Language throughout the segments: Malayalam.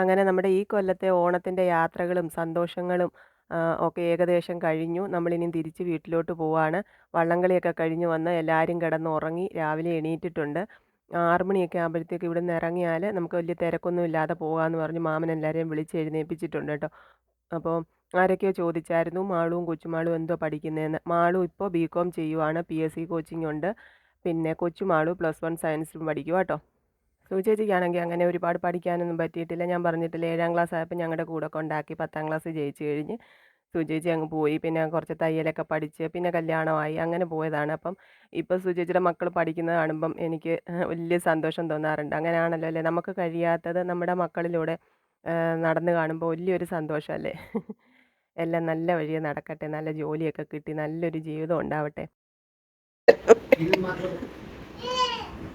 അങ്ങനെ നമ്മുടെ ഈ കൊല്ലത്തെ ഓണത്തിന്റെ യാത്രകളും സന്തോഷങ്ങളും ഒക്കെ ഏകദേശം കഴിഞ്ഞു. നമ്മളിനി തിരിച്ച് വീട്ടിലോട്ട് പോവാണ്. വള്ളംകളിയൊക്കെ കഴിഞ്ഞ് വന്ന് എല്ലാവരും കിടന്ന് ഉറങ്ങി രാവിലെ എണീറ്റിട്ടുണ്ട്. ആറുമണിയൊക്കെ ആകുമ്പോഴത്തേക്ക് ഇവിടെ നിന്ന് ഇറങ്ങിയാൽ നമുക്ക് വലിയ തിരക്കൊന്നും ഇല്ലാതെ പോകാമെന്ന് പറഞ്ഞ് മാമൻ എല്ലാവരെയും വിളിച്ച് എഴുന്നേൽപ്പിച്ചിട്ടുണ്ട് കേട്ടോ. അപ്പോൾ ആരൊക്കെയോ ചോദിച്ചായിരുന്നു മാളുവും കൊച്ചുമാളും എന്തോ പഠിക്കുന്നതെന്ന് മാളു ഇപ്പോൾ ബി കോം ചെയ്യുവാണ് പി എസ് സി കോച്ചിങ് ഉണ്ട്. പിന്നെ കൊച്ചുമാളു പ്ലസ് വൺ സയൻസും പഠിക്കുക കേട്ടോ. സുചേച്ചിക്കാണെങ്കിൽ അങ്ങനെ ഒരുപാട് പഠിക്കാനൊന്നും പറ്റിയിട്ടില്ല. ഞാൻ പറഞ്ഞിട്ടില്ല ഏഴാം ക്ലാസ് ആയപ്പോൾ ഞങ്ങളുടെ കൂടെ കൊണ്ടാക്കി പത്താം ക്ലാസ് ജയിച്ച് കഴിഞ്ഞ് സുചേച്ചി അങ്ങ് പോയി. പിന്നെ കുറച്ച് തയ്യലൊക്കെ പഠിച്ച് പിന്നെ കല്യാണമായി അങ്ങനെ പോയതാണ്. അപ്പം ഇപ്പോൾ സുചേച്ചിയുടെ മക്കൾ പഠിക്കുന്നത് കാണുമ്പം എനിക്ക് വലിയ സന്തോഷം തോന്നാറുണ്ട്. അങ്ങനെയാണല്ലോ അല്ലേ? നമുക്ക് കഴിയാത്തത് നമ്മുടെ മക്കളിലൂടെ നടന്നു കാണുമ്പോൾ വലിയൊരു സന്തോഷമല്ലേ? എല്ലാം നല്ല വഴിയെ നടക്കട്ടെ. നല്ല ജോലിയൊക്കെ കിട്ടി. നല്ലൊരു ജീവിതം ഉണ്ടാവട്ടെ വീഡിയോക്കാരി വന്നു ഫസ്റ്റ് എന്നെ അപ്പം കേട്ടാ അമ്മ അല്ല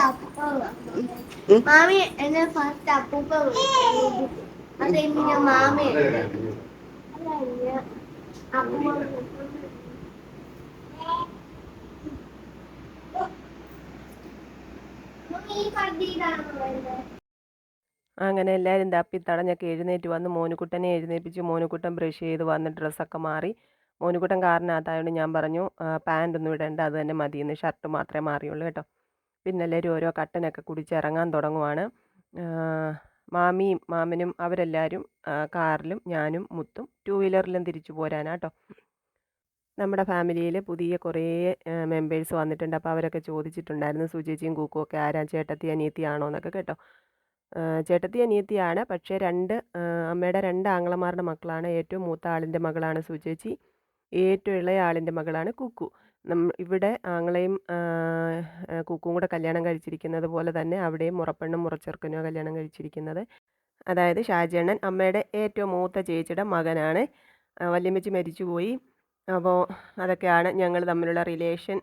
അപ്പൂപ്പ വിളിച്ചു. മാമി എന്നെ ഫസ്റ്റ് അപ്പൂപ്പ. അത് ഞാൻ മാമി ഈ പട്ടിയിലാണോ വരുന്നത്? അങ്ങനെ എല്ലാവരും തപ്പി തടഞ്ഞൊക്കെ എഴുന്നേറ്റ് വന്ന് മോനുകുട്ടനെ എഴുന്നേൽപ്പിച്ച് മോനുകുട്ടൻ ബ്രഷ് ചെയ്ത് വന്ന് ഡ്രസ്സൊക്കെ മാറി. മോനുകുട്ടൻ കാറിനകത്തായതുകൊണ്ട് ഞാൻ പറഞ്ഞു ഒന്നും ഇടേണ്ട അത് തന്നെ മതിയെന്ന് ഷർട്ട് മാത്രമേ മാറിയുള്ളൂ കേട്ടോ. പിന്നെ എല്ലാവരും ഓരോ കട്ടനൊക്കെ കുടിച്ചിറങ്ങാൻ തുടങ്ങുവാണ്. മാമിയും മാമനും അവരെല്ലാവരും കാറിലും ഞാനും മുത്തും ടൂ വീലറിലും തിരിച്ചു പോരാനാട്ടോ നമ്മുടെ ഫാമിലിയിൽ പുതിയ കുറേ മെമ്പേഴ്സ് വന്നിട്ടുണ്ട്. അപ്പോൾ അവരൊക്കെ ചോദിച്ചിട്ടുണ്ടായിരുന്നു സുചേച്ചിയും കൂക്കും ഒക്കെ ആരാ? ചേട്ടത്തി അനിയത്തിയാണോ എന്നൊക്കെ കേട്ടോ. ചേട്ടത്തി അനിയത്തിയാണ്. പക്ഷേ രണ്ട് അമ്മയുടെ രണ്ട് ആങ്ങളമാരുടെ മക്കളാണ്. ഏറ്റവും മൂത്ത ആളിന്റെ മകളാണ് സുചേച്ചി. ഏറ്റവും ഇളയ ആളിന്റെ മകളാണ് കുക്കു. നമ്മ ഇവിടെ ആങ്ങളെയും കുക്കും കൂടെ കല്യാണം കഴിച്ചിരിക്കുന്നത് പോലെ തന്നെ അവിടെയും മുറപ്പെണ്ണും മുറച്ചെറുക്കനോ കല്യാണം കഴിച്ചിരിക്കുന്നത്. അതായത് ഷാജണ്ണൻ അമ്മയുടെ ഏറ്റവും മൂത്ത ചേച്ചിയുടെ മകനാണ്. വല്യമ്മച്ചി മരിച്ചുപോയി. അപ്പോൾ അതൊക്കെയാണ് ഞങ്ങൾ തമ്മിലുള്ള റിലേഷൻ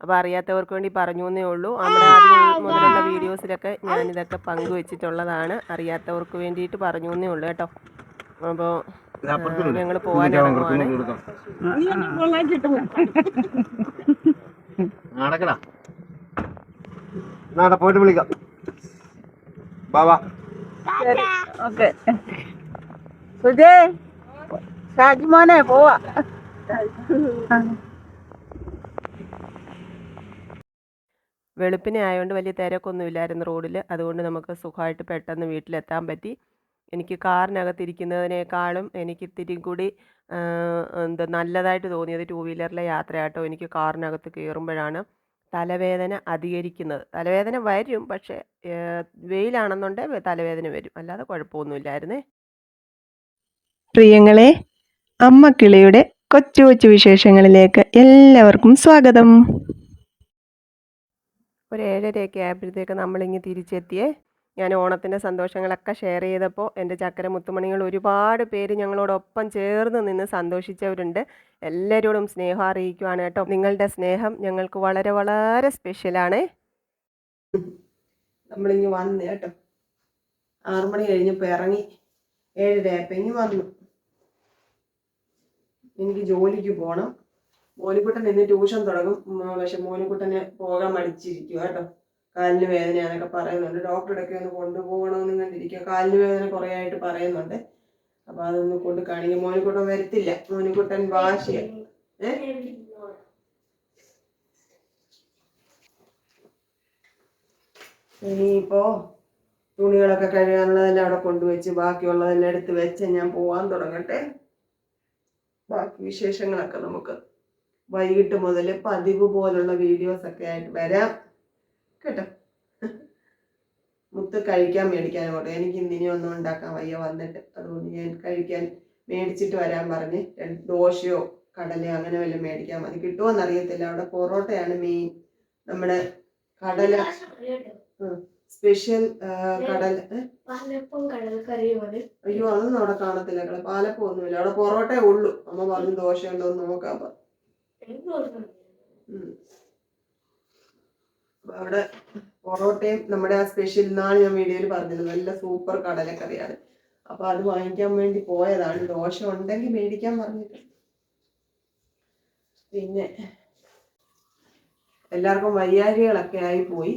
അപ്പോൾ അറിയാത്തവർക്ക് വേണ്ടി പറഞ്ഞു എന്നേ ഉള്ളൂ. നമ്മുടെ ആദ്യം മുതലുള്ള വീഡിയോസിലൊക്കെ ഞാനിതൊക്കെ പങ്കുവെച്ചിട്ടുള്ളതാണ്. അറിയാത്തവർക്ക് വേണ്ടിയിട്ട് പറഞ്ഞു എന്നേ ഉള്ളൂ കേട്ടോ. അപ്പോൾ ഞങ്ങൾ പോവാനാണ് നാടെ പോയിട്ട് വിളിക്കാം. ബാബാ ഓക്കെ. സുജേ ഷാജി മോനെ പോവാ. വെളുപ്പിനെ ആയതുകൊണ്ട് വലിയ തിരക്കൊന്നും ഇല്ലായിരുന്നു റോഡിൽ അതുകൊണ്ട് നമുക്ക് സുഖമായിട്ട് പെട്ടെന്ന് വീട്ടിലെത്താൻ പറ്റി. എനിക്ക് കാറിനകത്തിരിക്കുന്നതിനേക്കാളും എനിക്ക് ഇത്തിരി കൂടി എന്താ നല്ലതായിട്ട് തോന്നിയത് ടൂ വീലറിലെ യാത്രയാട്ടോ. എനിക്ക് കാറിനകത്ത് കയറുമ്പോഴാണ് തലവേദന അധികരിക്കുന്നത്. തലവേദന വരും പക്ഷേ വെയിലാണെന്നുണ്ടെങ്കിൽ തലവേദന വരും. അല്ലാതെ കുഴപ്പമൊന്നുമില്ലായിരുന്നേ. പ്രിയങ്ങളെ അമ്മക്കിളിയുടെ കൊച്ചു കൊച്ചു വിശേഷങ്ങളിലേക്ക് എല്ലാവർക്കും സ്വാഗതം. ഒരു ഏഴരയൊക്കെ ആയപ്പോഴത്തേക്ക് നമ്മളിങ്ങ് തിരിച്ചെത്തിയേ. ഞാൻ ഓണത്തിന്റെ സന്തോഷങ്ങളൊക്കെ ഷെയർ ചെയ്തപ്പോൾ എന്റെ ചക്കര മുത്തുമണികൾ ഒരുപാട് പേര് ഞങ്ങളോടൊപ്പം ചേർന്ന് നിന്ന് സന്തോഷിച്ചവരുണ്ട്. എല്ലാവരോടും സ്നേഹം അറിയിക്കുവാണ് കേട്ടോ. നിങ്ങളുടെ സ്നേഹം ഞങ്ങൾക്ക് വളരെ വളരെ സ്പെഷ്യലാണ് നമ്മളിങ്ങ് വന്നു കേട്ടോ. ആറു മണി കഴിഞ്ഞപ്പോൾ ഇറങ്ങി. ഏഴരയപ്പം ഇങ്ങ് വന്നു. എനിക്ക് ജോലിക്ക് പോകണം. മോനിക്കുട്ടൻ ഇന്ന് ട്യൂഷൻ തുടങ്ങും. പക്ഷെ മോനിക്കുട്ടനെ പോകാൻ മടിച്ചിരിക്കും കേട്ടോ. കാലിന് വേദനയാന്നൊക്കെ പറയുന്നുണ്ട്. ഡോക്ടറുടെ ഒക്കെ ഒന്ന് കൊണ്ടുപോകണമെന്ന് കണ്ടിരിക്കുക കാലിന് വേദന കുറേ ആയിട്ട് പറയുന്നുണ്ട്. അപ്പൊ അതൊന്ന് കൊണ്ട് കാണിക്കും. മോനിക്കുട്ടൻ വരത്തില്ല. മോനിക്കുട്ടൻ വാശിയ. ഇനിയിപ്പോ തുണികളൊക്കെ കഴുകാനുള്ളതെല്ലാം അവിടെ കൊണ്ടുവച്ച് ബാക്കിയുള്ളതെല്ലാം എടുത്ത് വെച്ച് ഞാൻ പോവാൻ തുടങ്ങട്ടെ. ബാക്കി വിശേഷങ്ങളൊക്കെ നമുക്ക് വൈകിട്ട് മുതൽ പതിവ് പോലുള്ള വീഡിയോസ് ഒക്കെ ആയിട്ട് വരാം. കേട്ടോ? മുത്ത് കഴിക്കാൻ മേടിക്കാൻ പോട്ടെ എനിക്ക് ഇന്നിനി ഒന്നും ഉണ്ടാക്കാൻ വയ്യ വന്നിട്ട്. അതുകൊണ്ട് ഞാൻ കഴിക്കാൻ മേടിച്ചിട്ട് വരാൻ പറഞ്ഞ് ദോശയോ കടലയോ അങ്ങനെ വല്ലതും മേടിക്കാൻ മതി കിട്ടുമോന്ന് അറിയത്തില്ല. അവിടെ പൊറോട്ടയാണ് മെയിൻ നമ്മുടെ കടല സ്പെഷ്യൽ മതി അയ്യോ അതൊന്നും അവിടെ കാണത്തില്ല. പാലപ്പം ഒന്നുമില്ല അവിടെ പൊറോട്ട ഉള്ളൂ. അമ്മ പറഞ്ഞു ദോശ ഉണ്ടോ എന്ന് നോക്കാം അവിടെ പൊറോട്ടയും നമ്മുടെ ആ സ്പെഷ്യൽ എന്നാണ് ഞാൻ വീഡിയോയിൽ പറഞ്ഞത് നല്ല സൂപ്പർ കടലക്കറിയാണ്. അപ്പൊ അത് വാങ്ങിക്കാൻ വേണ്ടി പോയതാണ്. ദോശ ഉണ്ടെങ്കിൽ മേടിക്കാൻ പറഞ്ഞിട്ട്. പിന്നെ എല്ലാവർക്കും വയ്യാഴികളൊക്കെ ആയി പോയി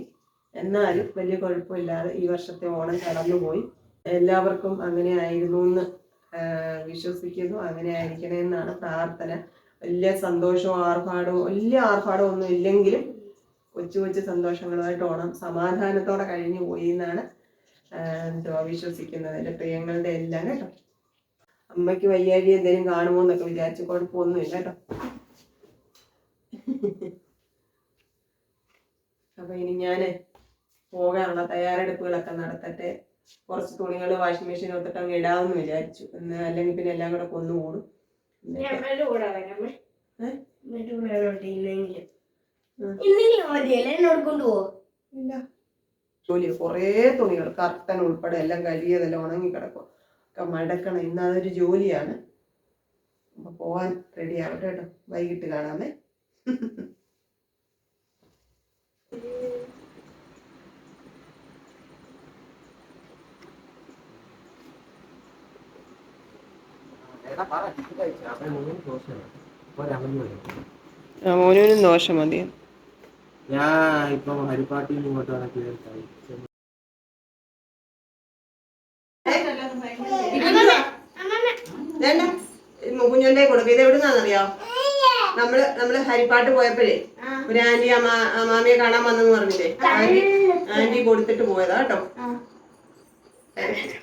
എന്നാലും വലിയ കുഴപ്പമില്ലാതെ ഈ വർഷത്തെ ഓണം കടന്നുപോയി. എല്ലാവർക്കും അങ്ങനെ ആയിരുന്നു എന്ന് വിശ്വസിക്കുന്നു. അങ്ങനെ ആയിരിക്കണേ എന്നാണ് പ്രാർത്ഥന. വലിയ സന്തോഷവും ആർഭാടവും വലിയ ആർഭാടവും ഒന്നും ഇല്ലെങ്കിലും കൊച്ചു കൊച്ചു സന്തോഷങ്ങളുമായിട്ട് ഓണം സമാധാനത്തോടെ കഴിഞ്ഞു പോയി എന്നാണ് എന്തുവാ വിശ്വസിക്കുന്നത് എന്റെ പ്രിയങ്ങളുടെ എല്ലാം കേട്ടോ. അമ്മയ്ക്ക് വയ്യാഴി എന്തെങ്കിലും കാണുമോ എന്നൊക്കെ വിചാരിച്ചു കുഴപ്പമൊന്നുമില്ല കേട്ടോ. അപ്പൊ ഇനി ഞാൻ പോകാനുള്ള തയ്യാറെടുപ്പുകളൊക്കെ നടത്തട്ടെ. കുറച്ച് തുണികൾ വാഷിംഗ് മെഷീൻ ഒത്തിട്ട് ഇടാമെന്ന് വിചാരിച്ചു. അല്ലെങ്കിൽ പിന്നെ എല്ലാം കൂടെ കൊന്നുകൂടും. ജോലി കുറേ തുണികൾ കർട്ടൻ ഉൾപ്പെടെ എല്ലാം കഴിയതെല്ലാം ഉണങ്ങി കിടക്കും. ഒക്കെ മടക്കണം. ഇന്ന് അതൊരു ജോലിയാണ്. അപ്പൊ പോവാൻ റെഡി ആവട്ടെ കേട്ടോ. വൈകിട്ട് കാണാമേ മോനും ദോഷം മതി. ഞാൻ ഇപ്പം ഹരിപ്പാട്ടിൽ ഇങ്ങോട്ട് കുഞ്ഞുണ്ടെ കൊടുക്കും. ഇത് എവിടുന്നാന്നറിയോ? നമ്മൾ നമ്മൾ ഹരിപ്പാട്ട് പോയപ്പോഴേ ഒരു ആന്റി അമ്മ മാമിയെ കാണാൻ വന്നെന്ന് പറഞ്ഞില്ലേ? ആന്റി ആന്റി കൊടുത്തിട്ട് പോയതാ കേട്ടോ.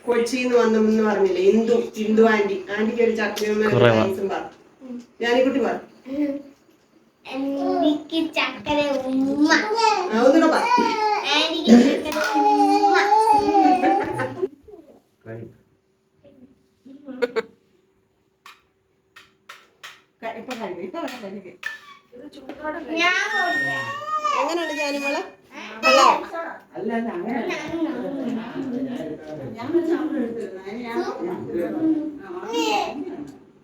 കൊച്ചിന്ന് വന്നു എന്ന് പറഞ്ഞില്ലേ? ഇന്ദു ഇന്ദു ആന്റി ആന്റിക്ക് ഒരു ചക്കരയും പറ ഞാനിക്കുട്ടി പറ. എനിക്ക് ചക്കര ഉമ്മ. ഒന്നുകൂടെ. എങ്ങനെയുണ്ട് ജാനിമോളെ അല്ല?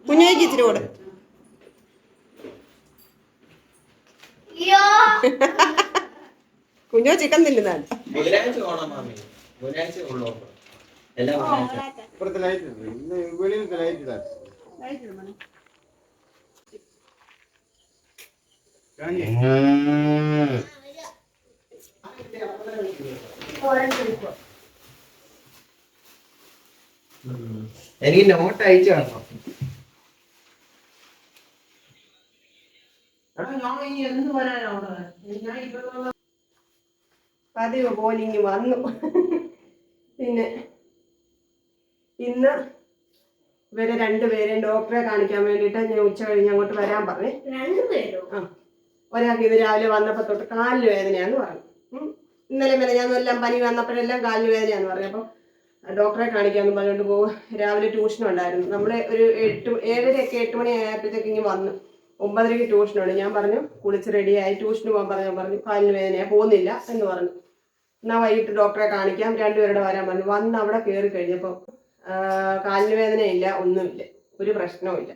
കുഞ്ഞോയ്ക്ക് ഇച്ചിരി കൂടെ. കുഞ്ഞോ ചിക്കൻ തിന്നുന്നതാണ്. ബുധനാഴ്ച എനിക്ക് നോട്ട് അയച്ചു കാണണം പതിവ് പോലിങ്ങി വന്നു. പിന്നെ ഇന്ന് ഇവരെ രണ്ടുപേരെയും ഡോക്ടറെ കാണിക്കാൻ വേണ്ടിട്ട് ഞാൻ ഉച്ച കഴിഞ്ഞ് അങ്ങോട്ട് വരാൻ പറഞ്ഞു. രണ്ടുപേരോ? ആ. ഒരാൾക്ക് ഇത് രാവിലെ വന്നപ്പോ തൊട്ട് കാലിന് വേദനയാന്ന് പറഞ്ഞു. ഇന്നലെ ഞാൻ എല്ലാം പനി വന്നപ്പോഴെല്ലാം കാലിന് വേദനയാന്ന് പറഞ്ഞു. അപ്പം ഡോക്ടറെ കാണിക്കാമെന്ന് പറഞ്ഞുകൊണ്ട് പോകും രാവിലെ ട്യൂഷൻ ഉണ്ടായിരുന്നു. നമ്മൾ ഒരു എട്ട് ഏഴരയൊക്കെ എട്ട് മണി ആയപ്പോഴത്തേക്ക് ഇങ്ങനെ വന്നു. ഒമ്പതരയ്ക്ക് ട്യൂഷനുണ്ട്. ഞാൻ പറഞ്ഞു കുളിച്ച് റെഡിയായി ട്യൂഷന് പോകാൻ പറഞ്ഞു. പറഞ്ഞു കാലിന് വേദനയാ പോകുന്നില്ല എന്ന് പറഞ്ഞു. എന്നാൽ വൈകിട്ട് ഡോക്ടറെ കാണിക്കാം. രണ്ടുപേരുടെ വരാൻ പറഞ്ഞു. വന്ന് അവിടെ കയറി കഴിഞ്ഞപ്പോൾ കാലിന് വേദനയില്ല ഒന്നുമില്ല. ഒരു പ്രശ്നവുമില്ല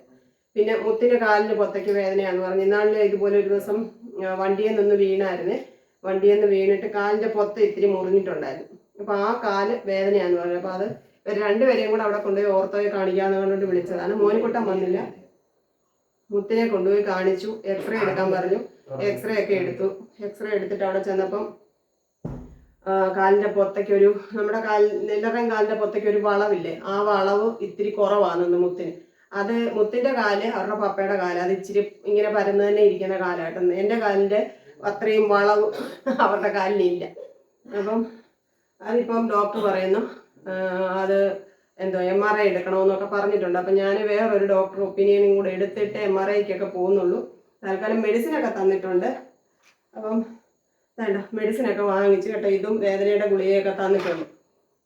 പിന്നെ മുത്തിന്റെ കാലിന് പൊത്തയ്ക്ക് വേദനയാണെന്ന് പറഞ്ഞു. ഇന്നാളിൽ ഇതുപോലെ ഒരു ദിവസം വണ്ടിയിൽ നിന്ന് വീണായിരുന്നേ. വണ്ടിയിൽ നിന്ന് വീണിട്ട് കാലിന്റെ പൊത്ത് ഇത്തിരി മുറിഞ്ഞിട്ടുണ്ടായിരുന്നു. അപ്പോൾ ആ കാൽ വേദനയാന്ന് പറഞ്ഞു. അപ്പോൾ അത് ഇവർ രണ്ടുപേരെയും കൂടെ അവിടെ കൊണ്ടുപോയി ഓർത്തോയെ കാണിക്കാമെന്ന് പറഞ്ഞിട്ട് വിളിച്ചതാണ്. മോനിക്കുട്ടൻ വന്നില്ല. മുത്തിനെ കൊണ്ടുപോയി കാണിച്ചു. എക്സ്റേ എടുക്കാൻ പറഞ്ഞു. എക്സ്റേ ഒക്കെ എടുത്തു. എക്സ്റേ എടുത്തിട്ട് അവിടെ ചെന്നപ്പം കാലിന്റെ പൊത്തയ്ക്ക് ഒരു നമ്മുടെ കാൽ എല്ലാവരുടെയും കാലിന്റെ പൊത്തയ്ക്ക് ഒരു വളവില്ലേ? ആ വളവ് ഇത്തിരി കുറവാണെന്ന് മുത്തിന്. അത് മുത്തിന്റെ കാൽ അവരുടെ പപ്പയുടെ കാൽ. അത് ഇച്ചിരി ഇങ്ങനെ പരന്ന് തന്നെ ഇരിക്കുന്ന കാലായിട്ടെന്ന് എന്റെ കാലിന്റെ അത്രയും വളവ് അവരുടെ കാലിനില്ല അപ്പം അതിപ്പം ഡോക്ടർ പറയുന്നു അത് എന്തോ എം ആർ ഐ എടുക്കണമെന്നൊക്കെ പറഞ്ഞിട്ടുണ്ട്. അപ്പം ഞാൻ വേറൊരു ഡോക്ടർ ഒപ്പീനിയനും കൂടെ എടുത്തിട്ട് എം ആർ ഐക്കൊക്കെ പോകുന്നുള്ളൂ. തൽക്കാലം മെഡിസിനൊക്കെ തന്നിട്ടുണ്ട്. അപ്പം വേണ്ട മെഡിസിനൊക്കെ വാങ്ങിച്ചു കേട്ടോ ഇതും വേദനയുടെ ഗുളികയൊക്കെ തന്നിട്ടുണ്ട്.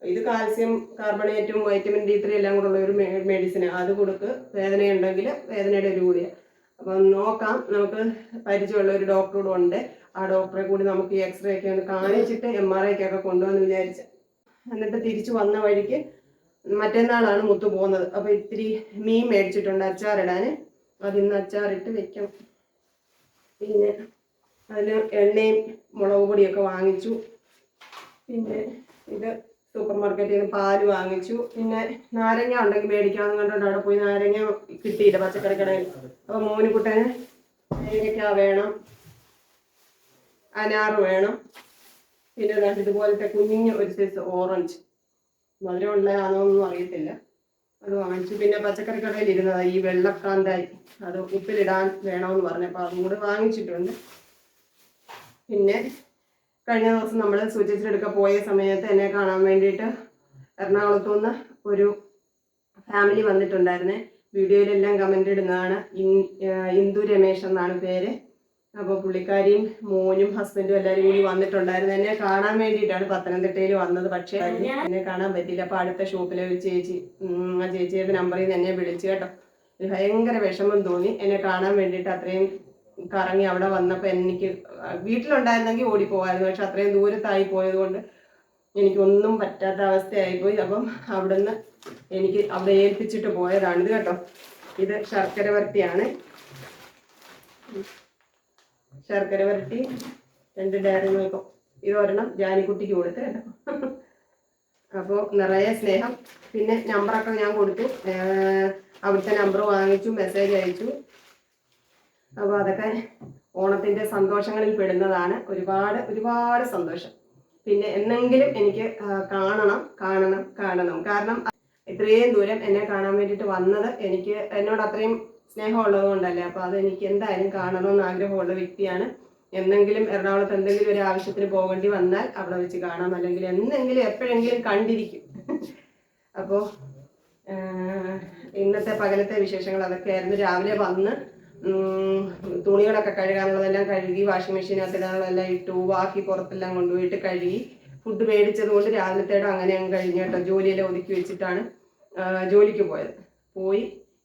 ഇത് കാൽസ്യം കാർബണേറ്റും വൈറ്റമിൻ ഡി ത്രീ എല്ലാം കൂടെ ഉള്ള ഒരു മെഡിസിൻ അത് കൊടുക്ക് വേദനയുണ്ടെങ്കിൽ വേദനയുടെ ഒരു ഗുളിക. അപ്പം നോക്കാം. നമുക്ക് പരിചയമുള്ള ഒരു ഡോക്ടറോട് ഉണ്ട്. ആ ഡോക്ടറെ കൂടി നമുക്ക് ഈ എക്സ്റേ ഒക്കെ ഒന്ന് കാണിച്ചിട്ട് എം ആർ ഐക്ക് ഒക്കെ കൊണ്ടുവന്ന് വിചാരിച്ച്. എന്നിട്ട് തിരിച്ചു വന്ന വഴിക്ക് മറ്റന്നാളാണ് മുത്തു പോകുന്നത്. അപ്പോൾ ഇത്തിരി മീൻ മേടിച്ചിട്ടുണ്ട് അച്ചാറിടാൻ അതിന്ന് അച്ചാറിട്ട് വെക്കണം. പിന്നെ അതിന് എണ്ണയും മുളക് പൊടിയൊക്കെ വാങ്ങിച്ചു. പിന്നെ ഇത് സൂപ്പർ മാർക്കറ്റിൽ നിന്ന് പാൽ വാങ്ങിച്ചു. പിന്നെ നാരങ്ങ ഉണ്ടെങ്കിൽ മേടിക്കാമെന്ന് കണ്ടുകൊണ്ട് അവിടെ പോയി നാരങ്ങ കിട്ടിയില്ല പച്ചക്കറി കടയിൽ അപ്പോൾ മോനിക്കുട്ടന് ഏലക്ക വേണം. അനാറ് വേണം. പിന്നെ ഇതുപോലത്തെ കുഞ്ഞു ഒരു സൈസ് ഓറഞ്ച് മധുരം ഉള്ളതാണോന്നും അറിയത്തില്ല. അത് വാങ്ങിച്ചു. പിന്നെ പച്ചക്കറി കടയിൽ ഇരുന്നതാ ഈ വെള്ളക്കാന്തായി അത് ഉപ്പിലിടാൻ വേണമെന്ന് പറഞ്ഞപ്പോൾ അതും കൂടെ വാങ്ങിച്ചിട്ടുണ്ട്. പിന്നെ കഴിഞ്ഞ ദിവസം നമ്മൾ സൂചിച്ചെടുക്ക പോയ സമയത്ത് എന്നെ കാണാൻ വേണ്ടിയിട്ട് എറണാകുളത്തു നിന്ന് ഒരു ഫാമിലി വന്നിട്ടുണ്ടായിരുന്നേ. വീഡിയോയിലെല്ലാം കമന്റ് ഇടുന്നതാണ്. ഇന്ദു രമേശ് എന്നാണ് പേര്. അപ്പോൾ പുള്ളിക്കാരിയും മോനും ഹസ്ബൻഡും എല്ലാവരും കൂടി വന്നിട്ടുണ്ടായിരുന്നു. എന്നെ കാണാൻ വേണ്ടിയിട്ടാണ് പത്തനംതിട്ടയിൽ വന്നത്. പക്ഷേ എന്നെ കാണാൻ പറ്റിയില്ല. അപ്പോൾ അടുത്ത ഷോപ്പിലെ ഒരു ചേച്ചി ആ ചേച്ചിയുടെ നമ്പറിൽ നിന്ന് എന്നെ വിളിച്ചു കേട്ടോ. ഭയങ്കര വിഷമം തോന്നി. എന്നെ കാണാൻ വേണ്ടിയിട്ട് അത്രയും കറങ്ങി അവിടെ വന്നപ്പോൾ എനിക്ക് വീട്ടിലുണ്ടായിരുന്നെങ്കിൽ ഓടിപ്പോവായിരുന്നു. പക്ഷെ അത്രയും ദൂരത്തായി പോയതുകൊണ്ട് എനിക്കൊന്നും പറ്റാത്ത അവസ്ഥയായിപ്പോയി. അപ്പം അവിടുന്ന് എനിക്ക് അവിടെ ഏൽപ്പിച്ചിട്ട് പോയതാണ്. ഇത് കേട്ടോ. ഇത് ശർക്കര വരട്ടിയാണ്. ശർക്കര വരട്ടി രണ്ട് ഡയറി നോക്കും ഇത് ഒരെണ്ണം ജാനിക്കുട്ടിക്ക് കൊടുത്ത് കേട്ടോ. അപ്പോൾ നിറയെ സ്നേഹം. പിന്നെ നമ്പറൊക്കെ ഞാൻ കൊടുത്തു. അവിടുത്തെ നമ്പർ വാങ്ങിച്ചു മെസ്സേജ് അയച്ചു. അപ്പോൾ അതൊക്കെ ഓണത്തിന്റെ സന്തോഷങ്ങളിൽ പെടുന്നതാണ്. ഒരുപാട് ഒരുപാട് സന്തോഷം. പിന്നെ എന്നെങ്കിലും എനിക്ക് കാണണം കാണണം കാണണം. കാരണം ഇത്രയും ദൂരം എന്നെ കാണാൻ വേണ്ടിയിട്ട് വന്നത് എനിക്ക് എന്നോട് അത്രയും സ്നേഹമുള്ളത് കൊണ്ടല്ലേ. അപ്പോൾ അത് എനിക്ക് എന്തായാലും കാണണമെന്ന് ആഗ്രഹമുള്ള വ്യക്തിയാണ്. എന്നെങ്കിലും എറണാകുളത്ത് എന്തെങ്കിലും ഒരു ആവശ്യത്തിന് പോകേണ്ടി വന്നാൽ അവിടെ വെച്ച് കാണാം. അല്ലെങ്കിൽ എന്തെങ്കിലും എപ്പോഴെങ്കിലും കണ്ടിരിക്കും. അപ്പോൾ ഇന്നത്തെ പകലത്തെ വിശേഷങ്ങൾ അതൊക്കെ ആയിരുന്നു രാവിലെ വന്ന് തുണികളൊക്കെ കഴുകാനുള്ളതെല്ലാം കഴുകി വാഷിംഗ് മെഷീനകത്ത് ഇടാനുള്ളതെല്ലാം ഇട്ടു ബാക്കി പുറത്തെല്ലാം കൊണ്ടുപോയിട്ട് കഴുകി ഫുഡ് മേടിച്ചത് കൊണ്ട് രാവിലത്തേടം അങ്ങനെ അങ്ങ് കഴിഞ്ഞു കേട്ടോ ജോലിയെല്ലാം ഒതുക്കി വെച്ചിട്ടാണ് ജോലിക്ക് പോയത്. പോയി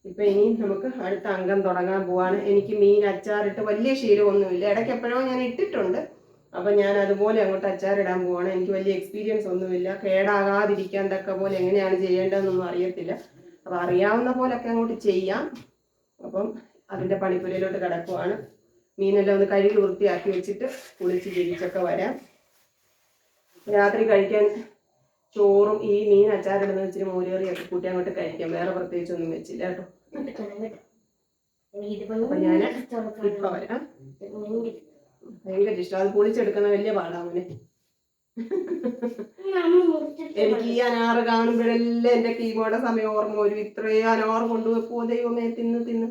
ഇപ്പൊ ഇനി നമുക്ക് അടുത്ത അംഗം തുടങ്ങാൻ പോവാണ്. എനിക്ക് മീൻ അച്ചാറിട്ട് വലിയ ശീലമൊന്നുമില്ല. ഇടയ്ക്ക് എപ്പോഴോ ഞാൻ ഇട്ടിട്ടുണ്ട്. അപ്പൊ ഞാൻ അതുപോലെ അങ്ങോട്ട് അച്ചാറിടാൻ പോവാണ്. എനിക്ക് വലിയ എക്സ്പീരിയൻസ് ഒന്നുമില്ല. കേടാകാതിരിക്കാൻ തക്ക പോലെ എങ്ങനെയാണ് ചെയ്യേണ്ടതെന്നൊന്നും അറിയത്തില്ല. അപ്പൊ അറിയാവുന്ന പോലൊക്കെ അങ്ങോട്ട് ചെയ്യാം. അപ്പം അതിന്റെ പണിപ്പുരയിലോട്ട് കിടക്കുവാണ്. മീനെല്ലാം ഒന്ന് കഴുകി വൃത്തിയാക്കി വെച്ചിട്ട് കുളിച്ച് ജീവിച്ചൊക്കെ വരാം. രാത്രി കഴിക്കാൻ ചോറും ഈ മീൻ അച്ചാറിടുന്ന വെച്ചിട്ട് മോരുകറിയൊക്കെ കൂട്ടി അങ്ങോട്ട് കഴിക്കാം. വേറെ പ്രത്യേകിച്ചൊന്നും വെച്ചില്ല കേട്ടോ. ഞാൻ ഭയങ്കര ഇഷ്ടം. അത് പൊളിച്ചെടുക്കുന്ന വലിയ പാടാമോനെ എനിക്ക് ഈ അനാറ് കാണുമ്പോഴെല്ലാം എന്റെ കീബോർഡ് സമയം ഓർമ്മ വരും. ഇത്രയും അനാറ് പോ ദൈവമേ. തിന്ന് തിന്ന്.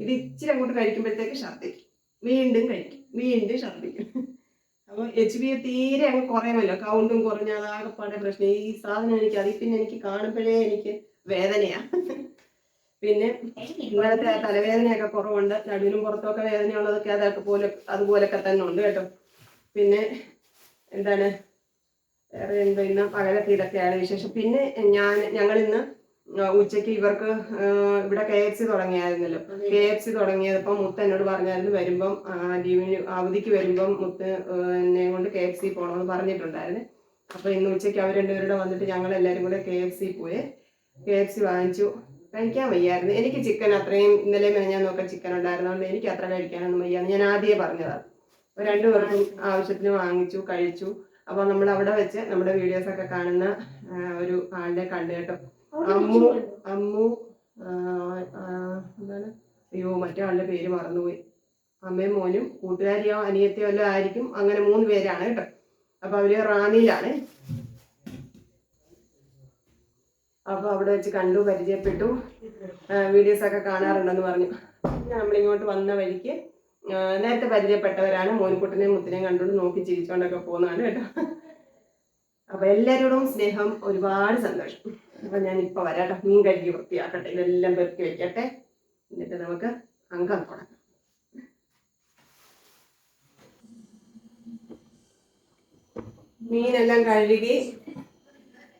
ഇത് ഇച്ചിരി അങ്ങോട്ട് കഴിക്കുമ്പോഴത്തേക്ക് ഛർദ്ദിക്കും. വീണ്ടും കഴിക്കും. വീണ്ടും ഛർദ്ദിക്കും. അപ്പോൾ എച്ച് ബി തീരെ അങ്ങ് കുറയുമല്ലോ? കൗണ്ടും കുറഞ്ഞ അതാകെപ്പാടെ പ്രശ്നം. ഈ സാധനം എനിക്ക് അതിൽ പിന്നെ എനിക്ക് കാണുമ്പോഴേ എനിക്ക് വേദനയാണ് പിന്നെ ഇന്നലത്തെ തലവേദനയൊക്കെ കുറവുണ്ട്. നടുവിനും പുറത്തൊക്കെ വേദനയുള്ളതൊക്കെ അതൊക്കെ പോലെ അതുപോലൊക്കെ തന്നെ ഉണ്ട് കേട്ടോ. പിന്നെ എന്താണ്? വേറെ എന്താ ഇന്ന് ഇതൊക്കെയാണ് വിശേഷം. പിന്നെ ഞാൻ ഞങ്ങൾ ഇന്ന് ഉച്ചയ്ക്ക് ഇവർക്ക് ഇവിടെ കെ എഫ് സി തുടങ്ങിയായിരുന്നല്ലോ. കെ എഫ് സി തുടങ്ങിയപ്പോൾ മുത്ത് എന്നോട് പറഞ്ഞായിരുന്നു വരുമ്പം ലീവിന് അവധിക്ക് വരുമ്പം മുത്ത് എന്നെ കൊണ്ട് കെ എഫ് സി പോകണമെന്ന് പറഞ്ഞിട്ടുണ്ടായിരുന്നു. അപ്പോൾ ഇന്ന് ഉച്ചയ്ക്ക് അവർ രണ്ടുപേരുടെ വന്നിട്ട് ഞങ്ങൾ എല്ലാവരും കൂടെ കെ എഫ് സി പോയി. കെ എഫ് സി വാങ്ങിച്ചു. കഴിക്കാൻ വയ്യായിരുന്നു. എനിക്ക് ചിക്കൻ അത്രയും ഇന്നലെ മെനഞ്ഞാന്നൊക്കെ ചിക്കൻ ഉണ്ടായിരുന്നതുകൊണ്ട് എനിക്ക് അത്ര കഴിക്കാനൊന്നും വയ്യാന്ന് ഞാൻ ആദ്യമേ പറഞ്ഞതാണ്. അപ്പോൾ രണ്ടുപേർക്കും ആവശ്യത്തിന് വാങ്ങിച്ചു കഴിച്ചു. അപ്പോൾ നമ്മൾ അവിടെ വെച്ച് നമ്മുടെ വീഡിയോസ് ഒക്കെ കാണുന്ന ഒരു ആളുടെ കണ്ടു കേട്ടോ. അമ്മു അമ്മു എന്താണ്? അയ്യോ മറ്റേ ആളുടെ പേര് മറന്നുപോയി. അമ്മയും മോനും കൂട്ടുകാരിയോ അനിയത്തിയോ എല്ലാം ആയിരിക്കും. അങ്ങനെ മൂന്ന് പേരാണ് കേട്ടോ. അപ്പൊ അവർ റാന്നിയിലാണ്. അപ്പൊ അവിടെ വെച്ച് കണ്ടു പരിചയപ്പെട്ടു. വീഡിയോസ് ഒക്കെ കാണാറുണ്ടെന്ന് പറഞ്ഞു. നമ്മളിങ്ങോട്ട് വന്ന വഴിക്ക് നേരത്തെ പരിചയപ്പെട്ടവരാണ്. മോനിക്കുട്ടനെയും മുത്തനെയും കണ്ടുകൊണ്ട് നോക്കി ചിരിച്ചുകൊണ്ടൊക്കെ പോകുന്നതാണ് കേട്ടോ. അപ്പൊ എല്ലാവരോടും സ്നേഹം ഒരുപാട് സന്തോഷം. അപ്പൊ ഞാൻ ഇപ്പൊ വരാട്ടോ. മീൻ കഴുകി വൃത്തിയാക്കട്ടെ. ഇതെല്ലാം പെറുക്കി വെക്കട്ടെ. എന്നിട്ട് നമുക്ക് അംഗം തുടങ്ങാം. മീനെല്ലാം കഴുകി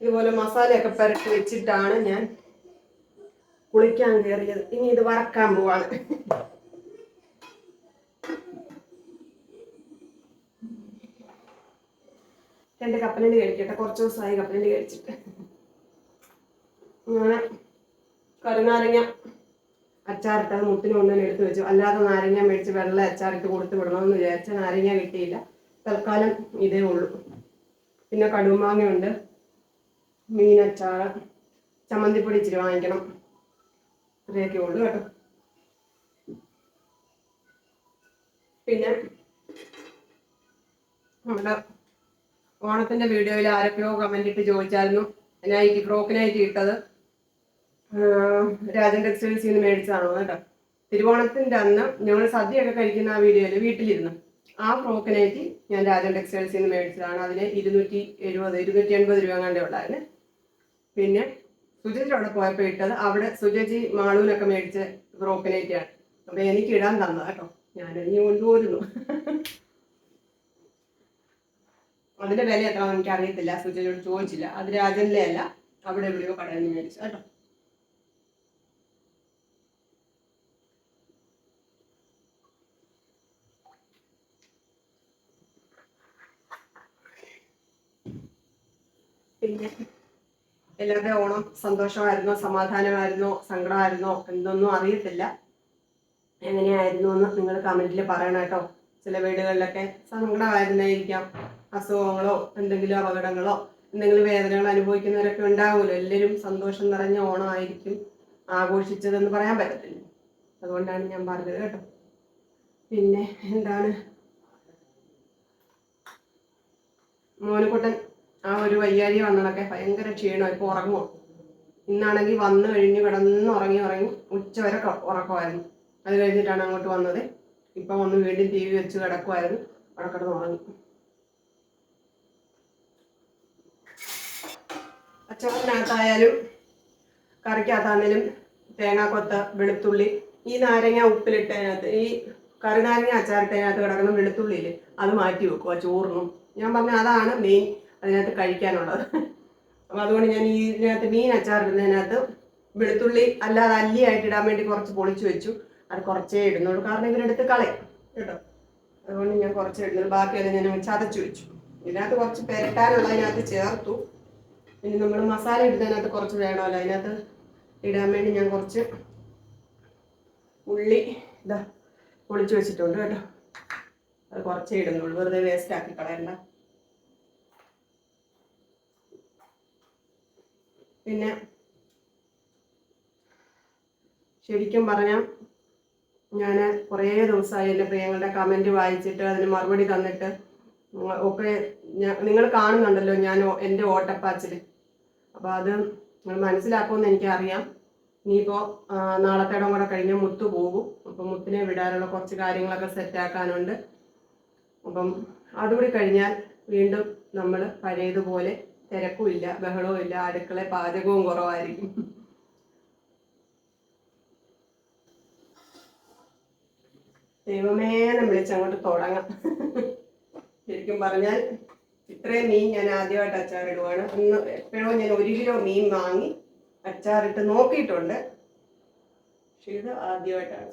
ഇതുപോലെ മസാലയൊക്കെ പെരട്ടി വെച്ചിട്ടാണ് ഞാൻ കുളിക്കാൻ കയറിയത് ഇനി ഇത് വറക്കാൻ പോവാണ്. രണ്ട് കപ്പലണ്ടി കഴിക്കട്ടെ. കുറച്ച് ദിവസമായി കപ്പലണ്ടി കഴിച്ചിട്ട്. അങ്ങനെ കരുനാരങ്ങ അച്ചാറിട്ട് അത് മുട്ടിന് കൊണ്ടുതന്നെ എടുത്ത് വെച്ചു. അല്ലാതെ നാരങ്ങ മേടിച്ച് വെള്ള അച്ചാറിട്ട് കൊടുത്ത് വിടണമെന്ന് വിചാരിച്ച നാരങ്ങ കിട്ടിയില്ല. തൽക്കാലം ഇതേ ഉള്ളൂ. പിന്നെ കടുമാങ്ങയുണ്ട്. മീനച്ചാറ് ചമ്മന്തിപ്പൊടി ഇച്ചിരി വാങ്ങിക്കണം. ഇത്രയൊക്കെ ഉള്ളൂ കേട്ടോ. പിന്നെ നമ്മുടെ ഓണത്തിന്റെ വീഡിയോയിൽ ആരൊക്കെയോ കമന്റ് ഇട്ട് ചോദിച്ചായിരുന്നു. നൈറ്റി ഫ്രോക്ക് ഇട്ടത്? രാജൻ ടെക്സ്റ്റൈൽസിൽ നിന്ന് മേടിച്ചതാണോ കേട്ടോ. തിരുവോണത്തിന്റെ അന്ന് ഞങ്ങൾ സദ്യയൊക്കെ കഴിക്കുന്ന ആ വീഡിയോയിൽ വീട്ടിലിരുന്നു. ആ ഫ്രോക്കിനായിട്ട് ഞാൻ രാജൻ ടെക്സ്റ്റൈൽസിൽ നിന്ന് മേടിച്ചതാണ്. അതിന് ഇരുന്നൂറ്റി എഴുപത് ഇരുന്നൂറ്റി എൺപത് രൂപ കണ്ടേ ഉള്ളായിരുന്നു. പിന്നെ സുചേച്ചി അവിടെ പോയപ്പോൾ ഇട്ടത് അവിടെ സുജജി മാളൂനൊക്കെ മേടിച്ച ഫ്രോക്ക് അപ്പോൾ എനിക്ക് ഇടാൻ തന്നത് കേട്ടോ. ഞാൻ ഇനി കൊണ്ടുപോരുന്നു. അതിന്റെ വില എത്ര എനിക്ക് അറിയത്തില്ല സുചേച്ചിയോട് ചോദിച്ചില്ല. അത് രാജനിലെ അല്ല. അവിടെ എവിടെയോ കടയിൽ നിന്ന് മേടിച്ചു കേട്ടോ. പിന്നെ ഓണം സന്തോഷമായിരുന്നോ? സമാധാനമായിരുന്നോ? സങ്കടമായിരുന്നോ? എന്തൊന്നും അറിയത്തില്ല. എങ്ങനെയായിരുന്നു എന്ന് നിങ്ങൾ കമന്റിൽ പറയണം കേട്ടോ. ചില വീടുകളിലൊക്കെ സങ്കടമായിരുന്നായിരിക്കാം. അസുഖങ്ങളോ എന്തെങ്കിലും അപകടങ്ങളോ എന്തെങ്കിലും വേദനകൾ അനുഭവിക്കുന്നവരൊക്കെ ഉണ്ടാവുമല്ലോ. എല്ലാവരും സന്തോഷം നിറഞ്ഞ ഓണമായിരിക്കും ആഘോഷിച്ചതെന്ന് പറയാൻ പറ്റത്തില്ല. അതുകൊണ്ടാണ് ഞാൻ പറഞ്ഞത് കേട്ടോ. പിന്നെ എന്താണ്? മോനുകുട്ടൻ ആ ഒരു വയ്യാരി വന്നതൊക്കെ ഭയങ്കര ക്ഷീണം ഇപ്പോൾ ഉറങ്ങുമോ ഇന്നാണെങ്കിൽ വന്നു കഴിഞ്ഞ് കിടന്ന് ഉറങ്ങി ഉറങ്ങി ഉച്ച വരെ ഉറക്കമായിരുന്നു അത് കഴിഞ്ഞിട്ടാണ് അങ്ങോട്ട് വന്നത്. ഇപ്പം വന്ന് വീണ്ടും ടി വി വെച്ച് കിടക്കുമായിരുന്നു അവിടെ കിടന്ന് ഉറങ്ങി. അച്ചാറിനകത്തായാലും കറിക്കകത്താണേലും തേങ്ങാക്കൊത്ത വെളുത്തുള്ളി ഈ നാരങ്ങ ഉപ്പിലിട്ടതിനകത്ത് ഈ കറി നാരങ്ങ അച്ചാറിട്ടതിനകത്ത് കിടക്കുന്ന വെളുത്തുള്ളിയിൽ അത് മാറ്റി വെക്കുക ചോറിനും. ഞാൻ പറഞ്ഞ അതാണ് മെയിൻ അതിനകത്ത് കഴിക്കാനുള്ളത്. അപ്പോൾ അതുകൊണ്ട് ഞാൻ ഈ ഇതിനകത്ത് മീൻ അച്ചാറിടുന്നതിനകത്ത് വെളുത്തുള്ളി അല്ലാതെ അല്ലിയായിട്ട് ഇടാൻ വേണ്ടി കുറച്ച് പൊളിച്ചു വെച്ചു. അത് കുറച്ചേ ഇടുന്നുള്ളൂ. കാരണം ഇവരെടുത്ത് കളയും കേട്ടോ. അതുകൊണ്ട് ഞാൻ കുറച്ച് ഇടുന്നുള്ളൂ. ബാക്കിയൊക്കെ ഞാൻ ചതച്ചു വെച്ചു. ഇതിനകത്ത് കുറച്ച് പെരട്ടാനുള്ള അതിനകത്ത് ചേർത്തു. ഇനി നമ്മൾ മസാല ഇടുന്നതിനകത്ത് കുറച്ച് വേണമല്ലോ. അതിനകത്ത് ഇടാൻ വേണ്ടി ഞാൻ കുറച്ച് ഉള്ളി ഇതാ പൊളിച്ചു വെച്ചിട്ടുണ്ട് കേട്ടോ. അത് കുറച്ചേ ഇടുന്നുള്ളൂ. വെറുതെ വേസ്റ്റ് ആക്കി കളയണ്ട. പിന്നെ ശരിക്കും പറഞ്ഞാൽ ഞാൻ കുറേ ദിവസമായി എന്റെ പ്രിയങ്ങളുടെ കമന്റ് വായിച്ചിട്ട് അതിന് മറുപടി തന്നിട്ട് ഒക്കെ നിങ്ങൾ കാണുന്നുണ്ടല്ലോ ഞാൻ എന്റെ ഓട്ടപ്പാച്ചിൽ. അപ്പോൾ അത് നിങ്ങൾ മനസ്സിലാക്കുമെന്ന് എനിക്കറിയാം. ഇനിയിപ്പോൾ നാളത്തേടം കൂടെ കഴിഞ്ഞ് മുത്ത് പോകും. അപ്പം മുത്തിനെ വിടാനുള്ള കുറച്ച് കാര്യങ്ങളൊക്കെ സെറ്റാക്കാനുണ്ട് അപ്പം അതുകൂടി കഴിഞ്ഞാൽ വീണ്ടും നമ്മൾ പഴയതുപോലെ തിരക്കും ഇല്ല ബഹളവും ഇല്ല അടുക്കള പാചകവും കുറവായിരിക്കും. ദൈവമേനം വിളിച്ചങ്ങോട്ട് തുടങ്ങാം. ശരിക്കും പറഞ്ഞാൽ ഇത്രയും മീൻ ഞാൻ ആദ്യമായിട്ട് അച്ചാറിടുവാണ്. അന്ന് എപ്പോഴോ ഞാൻ ഒരു കിലോ മീൻ വാങ്ങി അച്ചാറിട്ട് നോക്കിയിട്ടുണ്ട്. പക്ഷെ ഇത് ആദ്യമായിട്ടാണ്.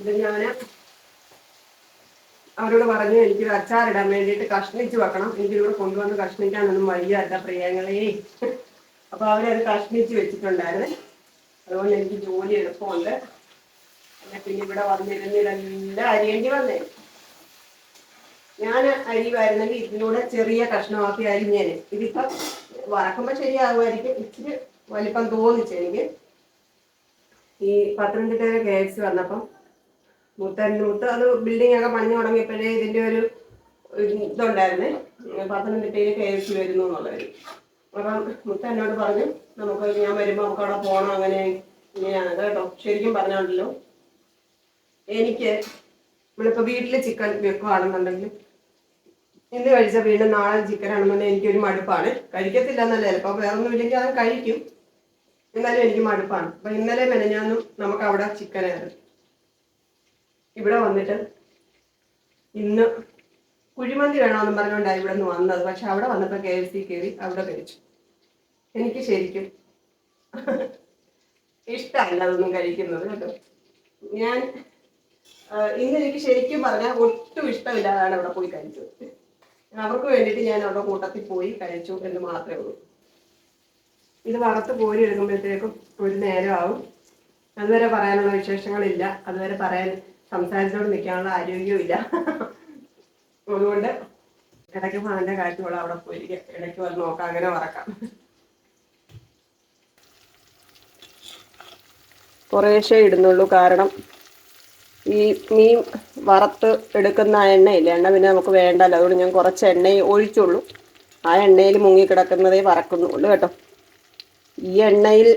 ഇത് ഞാൻ അവരോട് പറഞ്ഞു എനിക്കൊരു അച്ചാറിടാൻ വേണ്ടിയിട്ട് കഷ്ണിച്ച് വെക്കണം. എനിക്കിവിടെ കൊണ്ടുവന്ന് കഷ്ണിക്കാനൊന്നും വയ്യല്ല പ്രിയങ്ങളെ. അപ്പൊ അവരത് കഷ്ണിച്ച് വെച്ചിട്ടുണ്ടായിരുന്നു. അതുകൊണ്ട് എനിക്ക് ജോലി എളുപ്പമുണ്ട്. പിന്നെ ഇവിടെ വന്നിരുന്നില്ല അരിയേണ്ടി വന്നേ. ഞാൻ അരി വരുന്നെങ്കിൽ ഇതിലൂടെ ചെറിയ കഷ്ണമാക്കി അരിഞ്ഞേനെ. ഇതിപ്പം വറക്കുമ്പോൾ ശരിയാകുമായിരിക്കും. ഇച്ചിരി വലിപ്പം തോന്നിച്ചെനിക്ക് ഈ പത്തനംതിട്ടയിലെ കെ എഫ് സി വന്നപ്പം മുത്തൻ മുത്ത് അത് ബിൽഡിംഗ് ഒക്കെ പണിഞ്ഞു തുടങ്ങിയപ്പോഴേ ഇതിന്റെ ഒരു ഇതുണ്ടായിരുന്നേ. പത്തനംതിട്ടയിൽ കെ എസ് സി വരുന്നു എന്നുള്ളത് അപ്പം മുത്ത എന്നോട് പറഞ്ഞു നമുക്ക് ഞാൻ വരുമ്പോൾ നമുക്ക് അവിടെ പോകണം അങ്ങനെ ഇങ്ങനെയാണ്. കേട്ടോ ശരിക്കും പറഞ്ഞോണ്ടല്ലോ എനിക്ക് നമ്മളിപ്പോൾ വീട്ടിൽ ചിക്കൻ വെക്കുകയാണെന്നുണ്ടെങ്കിൽ ഇന്ന് കഴിച്ച വീണ്ടും നാളെ ചിക്കൻ ആണെന്നുണ്ടെങ്കിൽ എനിക്കൊരു മടുപ്പാണ്. കഴിക്കത്തില്ല എന്നല്ല ചിലപ്പോൾ വേറെ ഒന്നും ഇല്ലെങ്കിൽ അത് കഴിക്കും. എന്നാലും എനിക്ക് മടുപ്പാണ്. അപ്പൊ ഇന്നലെ മെനഞ്ഞാന്നും നമുക്ക് അവിടെ ചിക്കനായിരുന്നു ഇവിടെ വന്നിട്ട് ഇന്ന് കുഴിമന്തി വേണമെന്നും പറഞ്ഞുകൊണ്ടാണ് ഇവിടെ നിന്ന് വന്നത്. പക്ഷെ അവിടെ വന്നപ്പോൾ കെ എഫ് സി കയറി അവിടെ കഴിച്ചു. എനിക്ക് ശരിക്കും ഇഷ്ടമല്ല അതൊന്നും കഴിക്കുന്നത് കേട്ടോ. ഞാൻ ഇന്ന് എനിക്ക് ശരിക്കും പറഞ്ഞാൽ ഒട്ടും ഇഷ്ടമില്ലാതാണ് അവിടെ പോയി കഴിച്ചത്. അവർക്ക് വേണ്ടിയിട്ട് ഞാൻ അവിടെ കൂട്ടത്തിൽ പോയി കഴിച്ചു എന്ന് മാത്രമേ ഉള്ളൂ. ഇത് വറുത്ത് കോരി എടുക്കുമ്പോഴത്തേക്കും ഒരു നേരമാവും. അതുവരെ പറയാനുള്ള വിശേഷങ്ങളില്ല. അതുവരെ പറയാൻ സംസാരത്തോട് നിൽക്കാനുള്ള ആരോഗ്യമില്ല അതുകൊണ്ട് ഇടയ്ക്ക് ഫാനിന്റെ കാറ്റുകൂടെ അവിടെ പോയിരിക്കാം ഇടയ്ക്ക് വന്ന് നോക്കാം അങ്ങനെ മറക്കാം കുറേശ്ശേ ഇടുന്നുള്ളൂ. കാരണം ഈ മീൻ വറുത്ത് എടുക്കുന്ന ആ എണ്ണയില്ല? എണ്ണ പിന്നെ നമുക്ക് വേണ്ടല്ലോ. അതുകൊണ്ട് ഞാൻ കുറച്ച് എണ്ണയെ ഒഴിച്ചുള്ളൂ. ആ എണ്ണയിൽ മുങ്ങിക്കിടക്കുന്നതേ വറക്കുന്നുള്ളൂ കേട്ടോ. ഈ എണ്ണയിൽ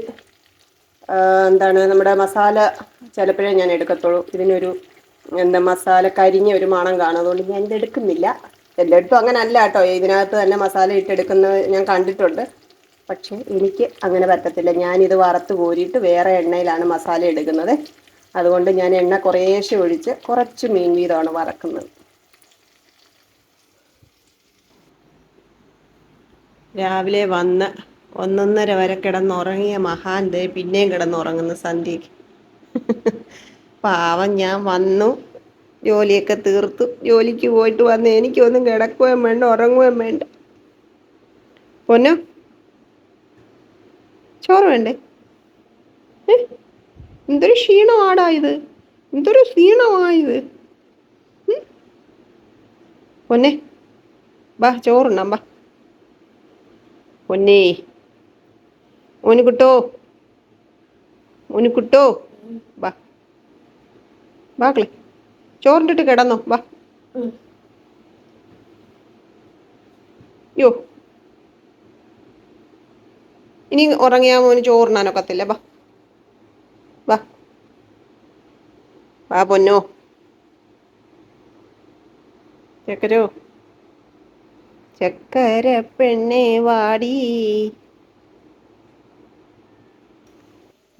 എന്താണ് നമ്മുടെ മസാല ചിലപ്പോഴേ ഞാൻ എടുക്കത്തുള്ളൂ. ഇതിനൊരു എന്താ മസാല കരിഞ്ഞ ഒരു മണം കാണും. അതുകൊണ്ട് ഞാൻ ഇത് എടുക്കുന്നില്ല. എല്ലായിടത്തും അങ്ങനെ അല്ല കേട്ടോ. ഇതിനകത്ത് തന്നെ മസാല ഇട്ടെടുക്കുന്നത് ഞാൻ കണ്ടിട്ടുണ്ട്. പക്ഷേ എനിക്ക് അങ്ങനെ പറ്റത്തില്ല. ഞാനിത് വറുത്ത് കോരിയിട്ട് വേറെ എണ്ണയിലാണ് മസാല എടുക്കുന്നത്. അതുകൊണ്ട് ഞാൻ എണ്ണ കുറേശ്ശെ ഒഴിച്ച് കുറച്ച് മീൻ വീതമാണ് വറക്കുന്നത്. രാവിലെ വന്ന് ഒന്നൊന്നര വരെ കിടന്നുറങ്ങിയ മഹാൻ പിന്നെയും കിടന്നുറങ്ങുന്ന സന്ധ്യയ്ക്ക് പാവം ഞാൻ വന്നു. ജോലിയൊക്കെ തീർത്തു. ജോലിക്ക് പോയിട്ട് വന്ന് എനിക്കൊന്നും കിടക്കുകയും വേണ്ട ഉറങ്ങുകയും വേണ്ട. പൊന്നു ചോറ് വേണ്ടേ? എന്തൊരു ക്ഷീണമാടാ ഇത്. എന്തൊരു ക്ഷീണമായത് പൊന്നെ ബാ ചോറുണ്ണാം ബാ പൊന്നേ. മോനുകുട്ടോ മോനുകുട്ടോ വാ. ബാക്കളെ ചോറിന്റെ കിടന്നോ. വാ. യോ ഇനി ഉറങ്ങിയാ മോന് ചോറിനാനൊക്കത്തില്ല ബാ വാ. വാ. പൊന്നോ. ചെക്കരോ ചക്കര പെണ്ണെ വാടി.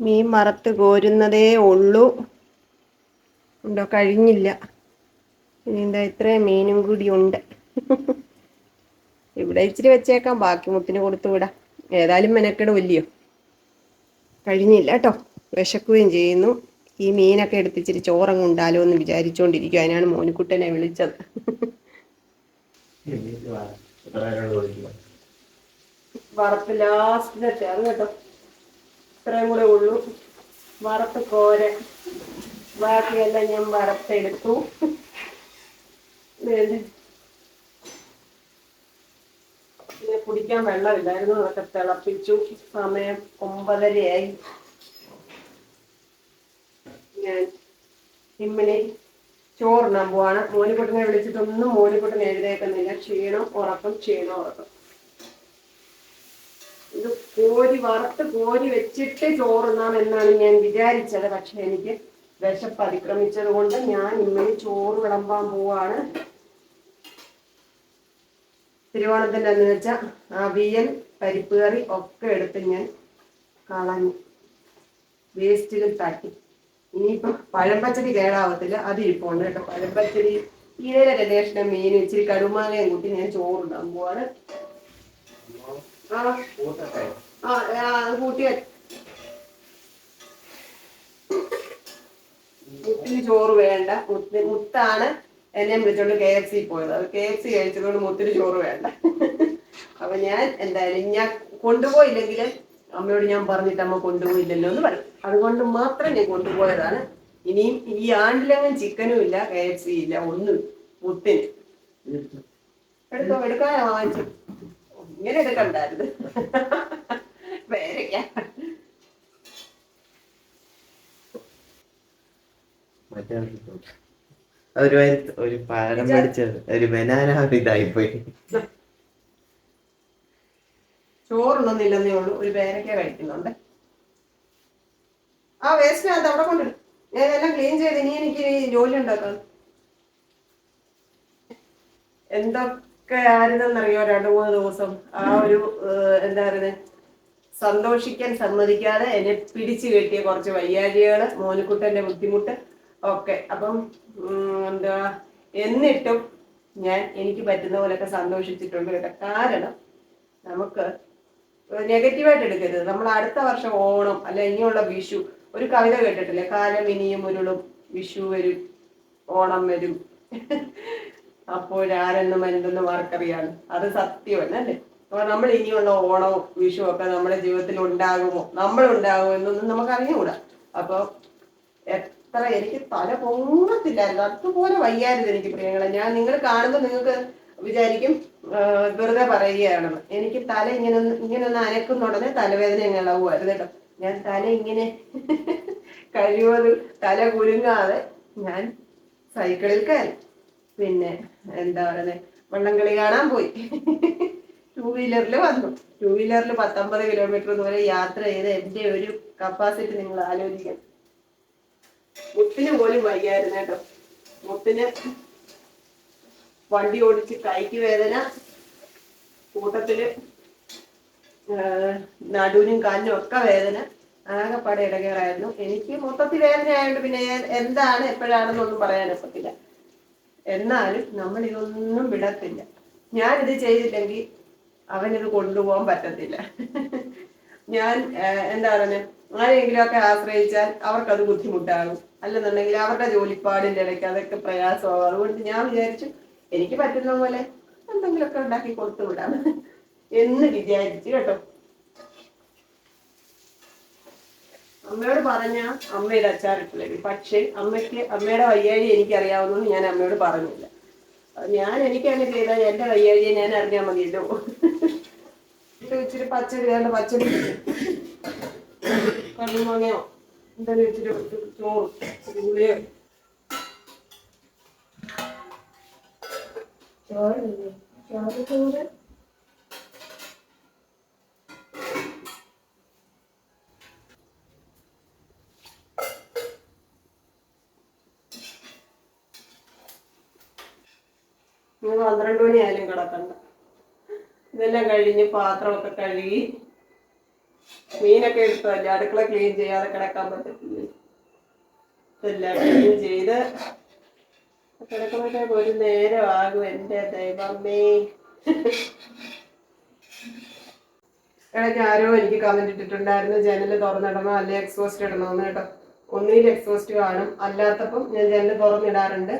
മീൻ മറത്ത് കോരുന്നതേ ഉള്ളൂ. ഉണ്ടോ? കഴിഞ്ഞില്ല. ഇനി എന്താ ഇത്രയും മീനും കൂടി ഉണ്ട്. ഇവിടെ ഇച്ചിരി വെച്ചേക്കാം. ബാക്കി മുത്തിന് കൊടുത്തു വിടാം. ഏതായാലും മെനക്കെടുമില്ലയോ കഴിഞ്ഞില്ല കേട്ടോ. വിശക്കുകയും ചെയ്യുന്നു. ഈ മീനൊക്കെ എടുത്തിച്ചിരി ചോറങ്ങ് ഉണ്ടാലോ എന്ന് വിചാരിച്ചുകൊണ്ടിരിക്കും അതിനാണ് മോനിക്കുട്ടനെ വിളിച്ചത്. വറുപ്പ് ലാസ്റ്റ് കേട്ടോ. ഇത്രയും കൂടെ ഉള്ളൂ. വറുത്ത് കോര ബാക്കിയെല്ലാം ഞാൻ വറുത്തെടുത്തു. പിന്നെ കുടിക്കാൻ വെള്ളമില്ലായിരുന്നു. അതൊക്കെ തിളപ്പിച്ചു. സമയം ഒമ്പതരയായി. ഞാൻ ഇമ്മിനെ ചോറിനാൻ പോവാണ്. മോനിക്കുട്ടനെ വിളിച്ചിട്ടൊന്നും മോനിക്കുട്ടൻ എഴുതേക്കുന്നില്ല. ക്ഷീണം ഉറക്കം ക്ഷീണം ഉറക്കം. ഇത് കോരി വറുത്ത് കോരി വെച്ചിട്ട് ചോറുന്നാം എന്നാണ് ഞാൻ വിചാരിച്ചത്. പക്ഷെ എനിക്ക് വിശപ്പ് അതിക്രമിച്ചത് കൊണ്ട് ഞാൻ ഇമ്മേ ചോറ് വിളമ്പാൻ പോവാണ്. തിരുവോണത്തിന്റെ എന്ന് വെച്ചാൽ അവിയൽ പരിപ്പ് കറി ഒക്കെ എടുത്ത് ഞാൻ കളഞ്ഞു. വേസ്റ്റിൽ തട്ടി. ഇനിയിപ്പം പഴംപച്ചടി കേടാവത്തില്ല. അത് ഇരിപ്പുണ്ട് കേട്ടോ. പഴംപച്ചടി ഇതേ രലേഷനും മീൻ. ഇച്ചിരി കടുമാങ്ങയും കൂട്ടി ഞാൻ ചോറുണ്ടാൻ മുത്തിന് ചോറ് വേണ്ട. മുത്ത് മുത്താണ് എന്നെ വിളിച്ചോണ്ട് കെ എഫ് സി പോയത്. അത് കെ എഫ് സി കഴിച്ചതുകൊണ്ട് മുത്തിന് ചോറ് വേണ്ട. അപ്പൊ ഞാൻ എന്തായാലും ഞാൻ കൊണ്ടുപോയില്ലെങ്കിൽ അമ്മയോട് ഞാൻ പറഞ്ഞിട്ട് അമ്മ കൊണ്ടുപോയില്ലല്ലോ എന്ന് പറയും. അതുകൊണ്ട് മാത്രം ഞാൻ കൊണ്ടുപോയതാണ്. ഇനിയും ഈ ആണ്ടിലെങ്ങും ചിക്കനും ഇല്ല കെ എഫ് സി ഇല്ല ഒന്നും മുത്തിന്. എടുത്തോ എടുക്കാനാ വാങ്ങിച്ചു ഇങ്ങനെ എടുക്കണ്ടായിരുന്നു പേരയ്ക്ക വരി- ഒരു പഴം പഠിച്ച ഒരു ബനാന ചോറൊന്നും ഇല്ലെന്നേ ഉള്ളൂ. ഒരു പേരയ്ക്ക കഴിക്കുന്നുണ്ട്. ആ വേസ്റ്റ് അത് അവിടെ കൊണ്ടിടും ഞാൻ എല്ലാം ക്ലീൻ ചെയ്ത് ഇനി എനിക്ക് ജോലി ഉണ്ടാക്കാം ആയിരുന്നെന്നറിയോ രണ്ടു മൂന്ന് ദിവസം. ആ ഒരു എന്താ പറയുന്നത് സന്തോഷിക്കാൻ സമ്മതിക്കാതെ എന്നെ പിടിച്ചു കെട്ടിയ കുറച്ച് വയ്യാഴികൾ മോനിക്കുട്ടന്റെ ബുദ്ധിമുട്ട് ഒക്കെ. അപ്പം എന്താ എന്നിട്ടും ഞാൻ എനിക്ക് പറ്റുന്ന പോലെയൊക്കെ സന്തോഷിച്ചിട്ടുണ്ട് കേട്ടോ. കാരണം നമുക്ക് നെഗറ്റീവായിട്ട് എടുക്കരുത്. നമ്മൾ അടുത്ത വർഷം ഓണം അല്ല ഇനിയുള്ള വിഷു ഒരു കവിത കേട്ടിട്ടില്ലേ? കാലം ഇനിയും ഉരുളും വിഷു വരും ഓണം വരും. അപ്പോഴാരെന്നും എന്തെന്നും ആർക്കറിയാണ് അത് സത്യമല്ല അല്ലേ? അപ്പൊ നമ്മൾ ഇനിയുള്ള ഓണവും വിഷു ഒക്കെ നമ്മുടെ ജീവിതത്തിൽ ഉണ്ടാകുമോ? നമ്മൾ ഉണ്ടാകുമോ എന്നൊന്നും നമുക്ക് അറിഞ്ഞുകൂടാ അപ്പൊ എത്ര എനിക്ക് തല പൊങ്ങത്തില്ലായിരുന്നു. അതുപോലെ വയ്യായിരുന്നു എനിക്ക് പ്രിയങ്ങളെ. ഞാൻ നിങ്ങൾ കാണുമ്പോൾ നിങ്ങൾക്ക് വിചാരിക്കും വെറുതെ പറയുകയാണെന്ന് എനിക്ക് തല ഇങ്ങനെ ഇങ്ങനെ ഒന്ന് അനക്കുന്ന ഉടനെ തലവേദന ഇങ്ങനെ ഇളവുമായിരുന്നു കേട്ടോ. ഞാൻ തല ഇങ്ങനെ കഴിവതും തല കുലുങ്ങാതെ ഞാൻ സൈക്കിളിൽ കയറി. പിന്നെ എന്താ പറയുന്നത് വള്ളംകളി കാണാൻ പോയി. ടൂ വീലറിൽ വന്നു. ടൂ വീലറിൽ പത്തൊമ്പത് കിലോമീറ്റർ ദൂരെ യാത്ര ചെയ്ത് എന്റെ ഒരു കപ്പാസിറ്റി നിങ്ങൾ ആലോചിക്കണം. മുത്തിന് പോലും വയ്യായിരുന്നു കേട്ടോ. മുത്തിന് വണ്ടി ഓടിച്ച് കൈക്ക് വേദന കൂട്ടത്തിൽ നടുവിനും കാലിനും ഒക്കെ വേദന ആകെപ്പാടെ ഇടകേറായിരുന്നു എനിക്ക് മൊത്തത്തിൽ വേദന ആയതുകൊണ്ട് പിന്നെ എന്താണ് എപ്പോഴാണെന്നൊന്നും പറയാനൊക്കത്തില്ല എന്നാലും നമ്മൾ ഇതൊന്നും വിടത്തില്ല. ഞാനിത് ചെയ്തില്ലെങ്കിൽ അവനിത് കൊണ്ടുപോകാൻ പറ്റത്തില്ല. ഞാൻ എന്താ പറയുന്നത് ആരെങ്കിലും ഒക്കെ ആശ്രയിച്ചാൽ അവർക്കത് ബുദ്ധിമുട്ടാകും. അല്ലെന്നുണ്ടെങ്കിൽ അവരുടെ ജോലിപ്പാടിന്റെ ഇടയ്ക്ക് അതൊക്കെ പ്രയാസമാകും. അതുകൊണ്ട് ഞാൻ വിചാരിച്ചു എനിക്ക് പറ്റുന്ന പോലെ എന്തെങ്കിലുമൊക്കെ ഉണ്ടാക്കി കൊടുത്തു വിടാം എന്ന് വിചാരിച്ചു കേട്ടോ. അമ്മയോട് പറഞ്ഞ അമ്മയുടെ അച്ചാറിട്ടില്ലേ പക്ഷേ അമ്മയ്ക്ക് അമ്മയുടെ വയ്യാഴി എനിക്കറിയാവുന്നത് ഞാൻ അമ്മയോട് പറഞ്ഞില്ല. ഞാൻ എനിക്ക് അങ്ങനെ ചെയ്താൽ എന്റെ വയ്യാഴിയെ ഞാൻ അറിഞ്ഞാൽ മതിയല്ലോ. ഇത് ഇച്ചിരി പച്ചടി വേണ്ട പച്ചടി. കണ്ണുമാങ്ങയോ എന്തായാലും ഇച്ചിരി ചോറും ഗുളിയോ ചോറില്ലേ ചോറ് ചോറ് ഇന്ന് പന്ത്രണ്ട് മണിയായാലും കിടക്കണ്ട ഇതെല്ലാം കഴിഞ്ഞ് പാത്രമൊക്കെ കഴുകി മീനൊക്കെ എടുത്തതല്ലേ അടുക്കള ക്ലീൻ ചെയ്യാതെ കിടക്കാൻ പറ്റത്തില്ല? ഇതെല്ലാം ക്ലീൻ ചെയ്ത് കിടക്കുമ്പോഴത്തേക്ക് ഒരു ആകും എന്റെ ദൈവമേ. ഇടയ്ക്ക് ആരോ എനിക്ക് കമന്റ് ഇട്ടിട്ടുണ്ടായിരുന്നു. ജനൽ തുറന്നിടണോ അല്ലെ എക്സോസ്റ്റ് ഇടണമെന്ന് കേട്ടോ. ഒന്നിൽ എക്സോസ്റ്റ് കാണും. അല്ലാത്തപ്പം ഞാൻ ജനൽ തുറന്നിടാറുണ്ട്.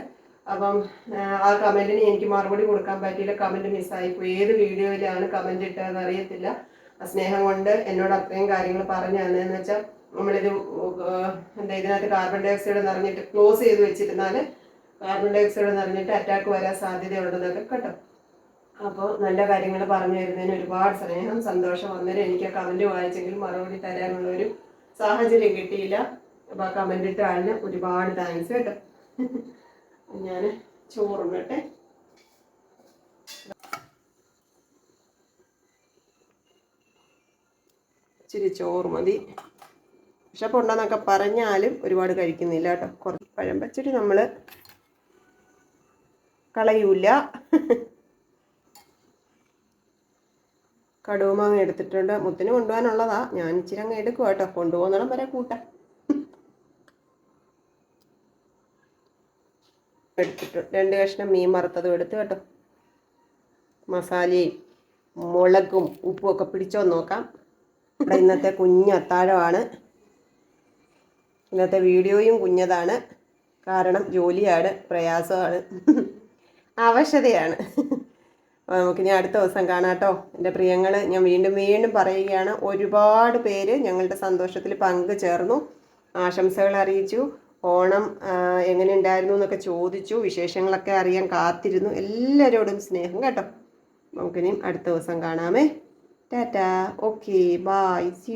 അപ്പം ആ, കമന്റിന് എനിക്ക് മറുപടി കൊടുക്കാൻ പറ്റിയില്ല. കമന്റ് മിസ്സായി പോയി. ഏത് വീഡിയോയിലാണ് കമന്റ് ഇട്ടതെന്ന് അറിയത്തില്ല. സ്നേഹം കൊണ്ട് എന്നോട് അത്രയും കാര്യങ്ങൾ പറഞ്ഞു തന്നതെന്ന് വെച്ചാൽ നമ്മളിത് എന്താ ഇതിനകത്ത് കാർബൺ ഡൈ ഓക്സൈഡ് നിറഞ്ഞിട്ട് ക്ലോസ് ചെയ്ത് വെച്ചിരുന്നാൽ കാർബൺ ഡൈ ഓക്സൈഡ് നിറഞ്ഞിട്ട് അറ്റാക്ക് വരാൻ സാധ്യതയുണ്ടെന്നൊക്കെ കേട്ടോ. അപ്പോൾ നല്ല കാര്യങ്ങൾ പറഞ്ഞു തരുന്നതിന് ഒരുപാട് സ്നേഹം സന്തോഷം അന്നേരം എനിക്ക് ആ കമന്റ് വായിച്ചെങ്കിൽ മറുപടി തരാനുള്ളൊരു സാഹചര്യം കിട്ടിയില്ല. അപ്പോൾ ആ കമന്റ് ഇട്ട ആളിന് ഒരുപാട് താങ്ക്സ് കേട്ടോ. ഞാൻ ചോറുണ്ടട്ടെ ഇച്ചിരി ചോറ് മതി. വിശപ്പുണ്ടെന്നൊക്കെ പറഞ്ഞാലും ഒരുപാട് കഴിക്കുന്നില്ല കേട്ടോ. കുറച്ച് പഴം പച്ചടി നമ്മൾ കളയൂല. കടുവുമാങ്ങ എടുത്തിട്ടുണ്ട്. മുത്തിന് കൊണ്ടുപോകാനുള്ളതാ. ഞാൻ ഇച്ചിരി അങ്ങ് എടുക്കുക കേട്ടോ. കൊണ്ടുപോകുന്നിടം വരെ കൂട്ടാം. എടുത്തിട്ട് രണ്ട് കഷ്ണം മീൻ വറുത്തതും എടുത്ത് കേട്ടോ. മസാലയും മുളകും ഉപ്പും ഒക്കെ പിടിച്ചോ നോക്കാം. ഇവിടെ ഇന്നത്തെ കുഞ്ഞ് അത്താഴമാണ്. ഇന്നത്തെ വീഡിയോയും കുഞ്ഞതാണ്. കാരണം ജോലിയാണ് പ്രയാസമാണ് ആവശ്യതയാണ് നമുക്ക് നമുക്കിനി അടുത്ത ദിവസം കാണാട്ടോ എന്റെ പ്രിയങ്ങൾ ഞാൻ വീണ്ടും വീണ്ടും പറയുകയാണ് ഒരുപാട് പേര് ഞങ്ങളുടെ സന്തോഷത്തിൽ പങ്കു ചേർന്നു ആശംസകൾ അറിയിച്ചു. ഓണം എങ്ങനെ ഉണ്ടായിരുന്നു എന്നൊക്കെ ചോദിച്ചു. വിശേഷങ്ങളൊക്കെ അറിയാൻ കാത്തിരുന്നു. എല്ലാവരോടും സ്നേഹം കേട്ടോ. നമുക്കിനിയും അടുത്ത ദിവസം കാണാമേ. ടാറ്റാ. ഓക്കെ. Bye C